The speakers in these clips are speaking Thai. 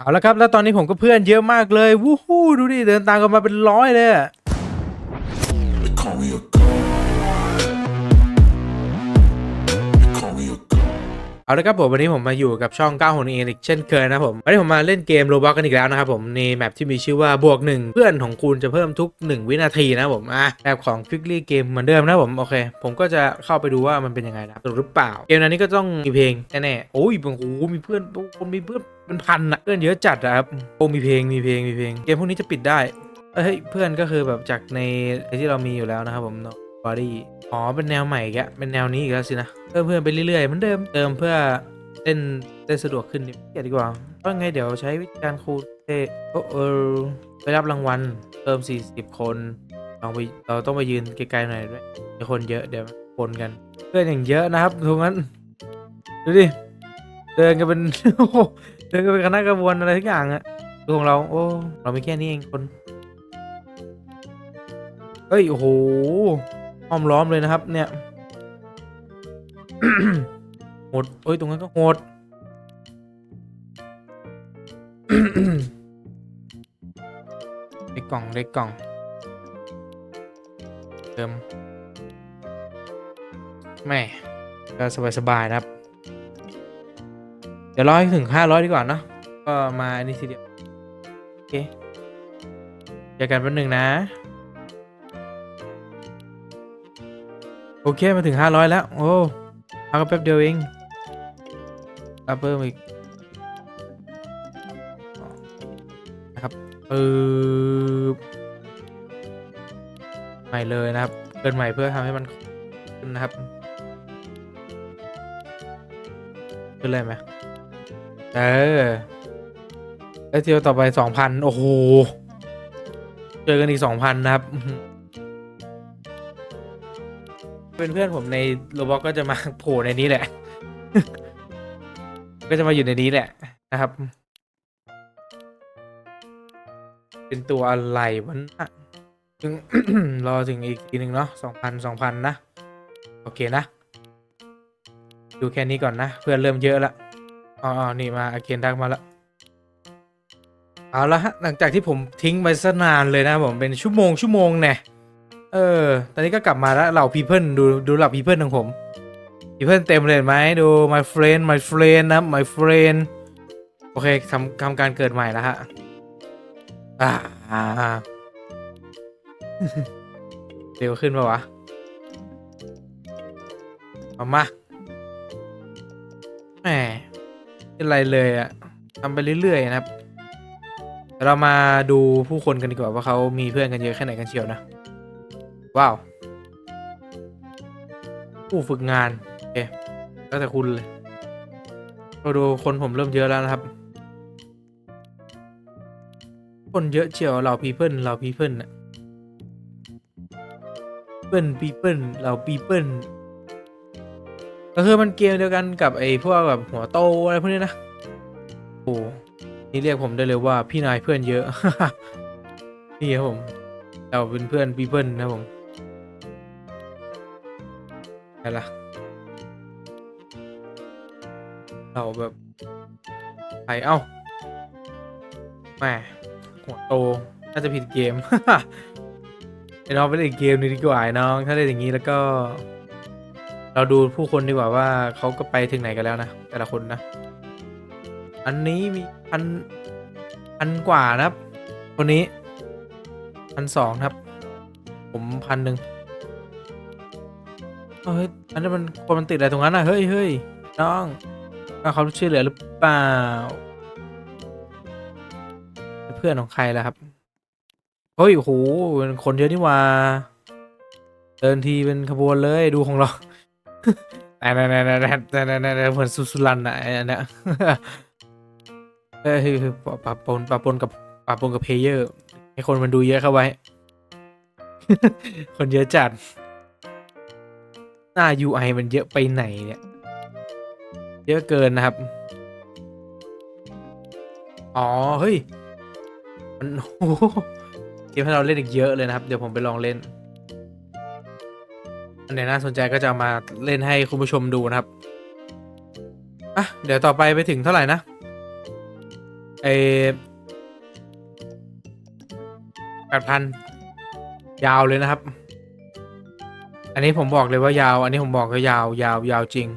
เอาละครับ แล้วตอนนี้ผมก็เพื่อนเยอะมากเลย วู้ฮู้ดูดิ เดินตามกันมาเป็นร้อยเลยอะ They call me a เอาละครับผมวันนี้ผมมาอยู่กับช่อง9ของเองอีกเช่นเคยนะผมวันนี้ผมมาเล่นเกมโรบอทกันอีกแล้วนะครับผมในแมปที่มีชื่อว่าบวกหนึ่งเพื่อนของคุณจะเพิ่มทุก 1 วินาทีนะผมอะแบบของ Quickly Game เหมือนเดิมนะผมโอเค ผมก็จะเข้าไปดูว่ามันเป็นยังไงนะสนุกหรือเปล่า เกมนั้นนี้ก็ต้องมีเพลงแน่ๆโอ้ยโอ้โหมีเพื่อนคนมีเพื่อนเป็นพันอะเพื่อนเยอะจัดอะครับโอ้มีเพลงมีเพลงมีเพลง เกมพวกนี้จะปิดได้เอ้ยเพื่อนก็คือแบบจากในที่เรามีอยู่แล้วนะครับผมบอดี้ อ๋อ เป็นแนวใหม่อีกเป็นแนวนี้อีกแล้วสินะ เพิ่มเพื่อไปเรื่อยๆเหมือนเดิม เติมเพื่อเล่นได้สะดวกขึ้นดีดีกว่า เพราะไงเดี๋ยวใช้วิธีการคูณเอเออไปรับรางวัลเติม 40 คนลองไปเราต้องไปยืนไกลๆหน่อยด้วยคนเยอะเดี๋ยวคนกัน เพื่อนอย่างเยอะนะครับทุกนั้นดูดิเดินกันเป็นเดินกันเป็นคณะกระบวนอะไรทุกอย่างอะดูของเราโอ้เรามีแค่นี้เองคนเฮ้ยโอ้โห ห้อมล้อมเลยนะครับ เนี่ยโหดเอ้ยตรงนั้นก็โหดได้กกล่องได้กกล่อง เติมแม่ก็สบาย ๆ นะครับ เดี๋ยวร้อให้ถึง500ดีกว่าเนะก็มาอันนี้ทีเดียว โอเคเจอกันแป๊บหนึ่งนะ โอเคมาถึง 500 แล้ว โอ้พักกแป๊บเดียวเองเอาเพิ่มอีกนะครับปึ๊บใหม่เลยนะครับเกินใหม่เพื่อทำให้มันขึ้นนะครับขึ้นเลยไหมเออแล้วเที่ยวต่อไป 2,000 โอ้โห เจอกันอีก 2,000 นะครับ เป็นเพื่อนผมในโรบอทก็จะมาโผล่ในนี้แหละ ก็จะมาอยู่ในนี้แหละนะครับ เป็นตัวอะไรวะนะถึง รอถึงอีกทีหนึ่งเนาะสองพันสองพันนะ โอเคนะ ดูแค่นี้ก่อนนะ เพื่อนเริ่มเยอะละอ๋ออนี่มาอาเคนทักมาล้วเอาละฮะ หลังจากที่ผมทิ้งไปซะนานเลยนะผมเป็นชั่วโมงชั่วโมงแน่ เออ ตอนนี้ก็กลับมาแล้วเหล่าพีเพิลดูดูเหล่าพีเพิลของผมพีเพิลเต็มเลยไหมดู my friend my friend นะ my friend โอเคทำทำการเกิดใหม่แล้วฮะอ่าเร็วขึ้นปะวะเอามาแหมเป็นไรเลยอะทำไปเรื่อยๆนะครับเดี๋ยวเรามาดูผู้คนกันดีกว่าว่าเขามีเพื่อนกันเยอะแค่ไหนกันเชียวนะ ว้าวผู้ฝึกงานโอเคแล้วแต่คุณเลยเราดูคนผมเริ่มเยอะแล้วนะครับ คนเยอะเชียวเราพีเพิลเราพีเพิลนะเปิ้ลปีเปิลเราปีเปิลก็คือมันเกมเดียวกันกับไอ้พวกแบบหัวโตอะไรพวกนี้นะโอ้นี่เรียกผมได้เลยว่าพี่นายเพื่อนเยอะ นี่ครับผมเราเป็นเพื่อนปีเปิลนนะผม ไรล่ะ เราแบบใครเอ้าแหมหัวโต น่าจะผิดเกมไอ้น้องไปเล่นอีกเกมนึงดีกว่าไอ้น้อง ถ้าเล่นอย่างนี้แล้วก็ เราดูผู้คนดีกว่าว่าเขาก็ไปถึงไหนกันแล้วนะ แต่ละคนนะ อันนี้มีพันพันกว่านะครับ คนนี้พันสองครับ ผมพันหนึ่ง เฮ้ยอันนี้นมันคนมันติดอะไรตรงนั้นอะเฮ้ยเฮ้ยน้องว่าเขาช่วยเหลือหรือเปล่า เพื่อนของใครล่ะครับเฮ้ยโหเป็นคนเยอะนี่ว่าเดินทีเป็นขบวนเลยดูของเราแต่แต่แต่แต่แต่แต่แต่เหมือนสุสุรันอะอันเนี้ยเอ้ยปะปนปะปนกับปะปนกับเพลเยอร์ให้คนมันดูเยอะเข้าไว้ คนเยอะจัด หน้า UI มันเยอะไปไหนเนี่ย เยอะเกินนะครับ อ๋อ เฮ้ย มันโอ้เกมให้เราเล่นอีกเยอะเลยนะครับ เดี๋ยวผมไปลองเล่น อันไหนน่าสนใจก็จะมาเล่นให้คุณผู้ชมดูนะครับ อะ เดี๋ยวต่อไปไปถึงเท่าไหร่นะเอแปดพันยาวเลยนะครับ อันนี้ผมบอกเลยว่ายาว อันนี้ผมบอกก็ยาวยาวยาวจริง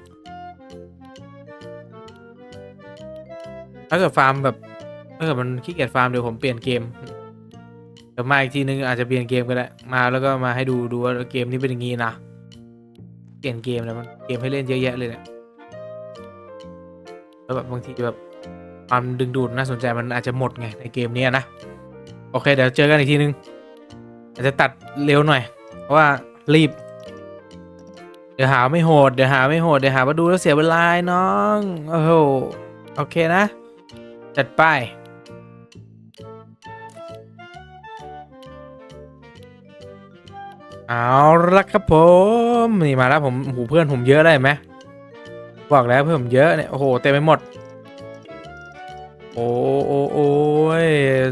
ถ้าเกิดฟาร์มแบบถ้าเกิดมันขี้เกียจฟาร์มเดี๋ยวผมเปลี่ยนเกมเดี๋ยวมาอีกทีนึงอาจจะเปลี่ยนเกมก็ได้มาแล้วก็มาให้ดูดูว่าเกมนี้เป็นอย่างงี้นะเปลี่ยนเกมแล้วมันเกมให้เล่นเยอะแยะเลยเนี่ยแล้วแบบบางทีแบบความดึงดูดน่าสนใจมันอาจจะหมดไงในเกมนี้นะ โอเค เดี๋ยวเจอกันอีกทีนึง อาจจะตัดเร็วหน่อย เพราะว่ารีบ เดี๋ยวหาไม่โหด เดี๋ยวหาไม่โหด เดี๋ยวหาว่าดูแล้วเสียเวลาน้อง โอ้โห โอเคนะ จัดไป เอาละครับผม นี่มาแล้วผมหูเพื่อนผมเยอะได้ไหมบอกแล้วเพื่อนผมเยอะเนี่ย โอ้โห เต็มไปหมด โอ้โอ้โอ้ย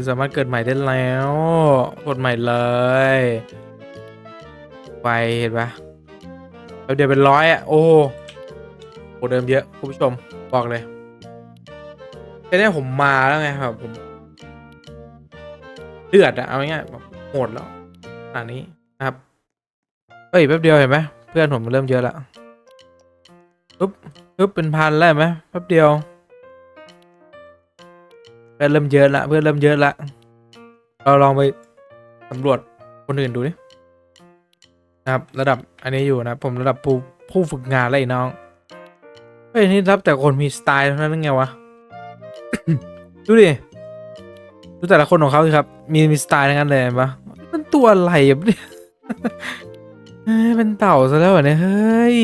สามารถเกิดใหม่ได้แล้ว กดใหม่เลย ไปเห็นปะ เดี๋ยวเป็นร้อยอะ โอ้โหเดิมเยอะคุณผู้ชมบอกเลยแต่เนี่ยผมมาแล้วไงครับผมเดือดอะเอาง่ายๆแบบโหดแล้วอันนี้นะครับเอ้ยแป๊บเดียวเห็นไหมเพื่อนผมเริ่มเยอะละปึ๊บปึ๊บเป็นพันแล้วเห็นไหมแป๊บเดียวเพื่อนเริ่มเยอะละเพื่อนเริ่มเยอะละเราลองไปสำรวจคนอื่นดูดิ นะครับระดับอันนี้อยู่นะผมระดับผู้ผู้ฝึกงานแล้วไอ้น้องเฮ้ยนี่รับแต่คนมีสไตล์เท่านั้นไงวะดูดิดูแต่ละคนของเขาสิครับ มีมีสไตล์ทั้งนั้นเลยเห็นปะมันตัวอะไรอะเนี่ยเฮ้เป็นเต่าซะแล้วเนี่ยเฮ้ย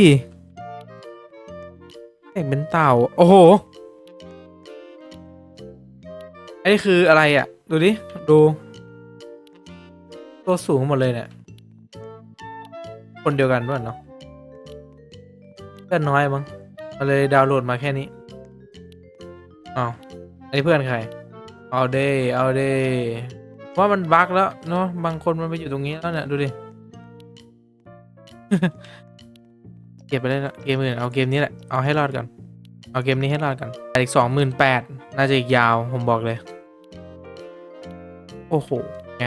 เอกเป็นเต่าโอ้โหอันนี้คืออะไรอะ ดูดิดู ตัวสูงหมดเลยเนี่ย คนเดียวกันด้วยเนาะเพื่อนน้อยมั้งเลยดาวน์โหลดมาแค่นี้อ้าวอันนี้เพื่อนใครเอาเดเอาเดว่ามันบั๊กแล้วเนาะบางคนมันไปอยู่ตรงนี้แล้วเนี่ยดูดิเก็บไปเลยนะเกมอื่นเอาเกมนี้แหละเอาให้รอดก่อนเอาเกมนี้ให้รอดก่อนอีกสองหมื่นแปดน่าจะอีกยาวผมบอกเลย โอ้โหไง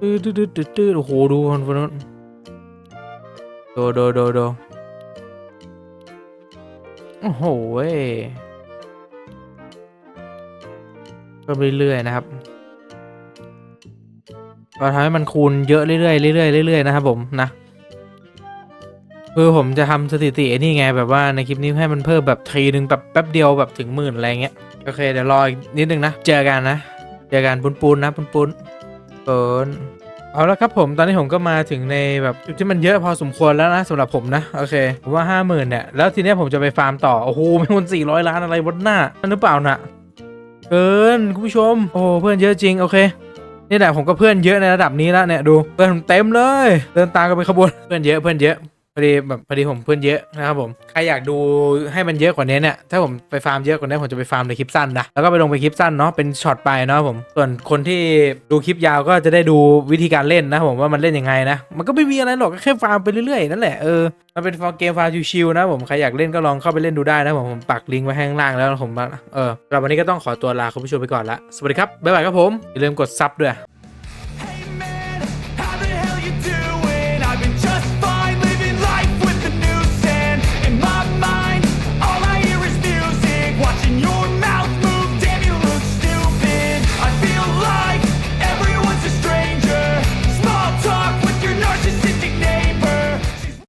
ตื้อตื้อตื้อตื้อตื้อโอ้โหดูคนคนนั้นโดโดโดโดโอ้โหเว้ยเพิ่มเรื่อยๆนะครับก็ทำให้มันคูณเยอะเรื่อยๆเรื่อยๆเรื่อยๆนะครับผมนะคือผมจะทำสถิติไอ้นี่ไงแบบว่าในคลิปนี้ให้มันเพิ่มแบบทีนึงแบบแป๊บเดียวแบบถึงหมื่นอะไรเงี้ยโอเคเดี๋ยวรออีกนิดนึงนะ เจอกันนะ เจอกันปุนปูนๆนะปุนปูนๆ เปินเอาละครับผมตอนนี้ผมก็มาถึงในแบบจุดที่มันเยอะพอสมควรแล้วนะสำหรับผมนะโอเคผมว่าห้าหมื่นเนี่ยแล้วทีเนี้ยผมจะไปฟาร์มต่อโอ้โหมีคนสี่ร้อยล้านอะไรบนหน้านั่นหรือเปล่าน่ะเกินคุณผู้ชมโอ้เพื่อนเยอะจริงโอเคนี่แหละผมก็เพื่อนเยอะในระดับนี้แล้วเนี่ยดูเพื่อนผมเต็มเลย เดินตามกันเป็นขบวนเพื่อนเยอะเพื่อนเยอะ อดีแบบพอดีผมเพื่อนเยอะนะครับผมใครอยากดูให้มันเยอะกว่านี้เนี่ยถ้าผมไปฟาร์มเยอะกว่านี้ผมจะไปฟาร์มในคลิปสั้นนะแล้วก็ไปลงไปคลิปสั้นเนาะเป็นช็อตไปเนาะผมส่วนคนที่ดูคลิปยาวก็จะได้ดูวิธีการเล่นนะผมว่ามันเล่นยังไงนะมันก็ไม่มีอะไรหรอกก็แค่ฟาร์มไปเรื่อยๆนั่นแหละเออมันเป็นเกมฟาร์มชิวๆนะผมใครอยากเล่นก็ลองเข้าไปเล่นดูได้นะผมผมปักลิงก์ไว้ให้ข้างล่างแล้วผมเออสำหรับวันนี้ก็ต้องขอตัวลาคุณผู้ชมไปก่อนละสวัสดีครับบ๊ายบายครับผมอย่าลืมกดซับด้วย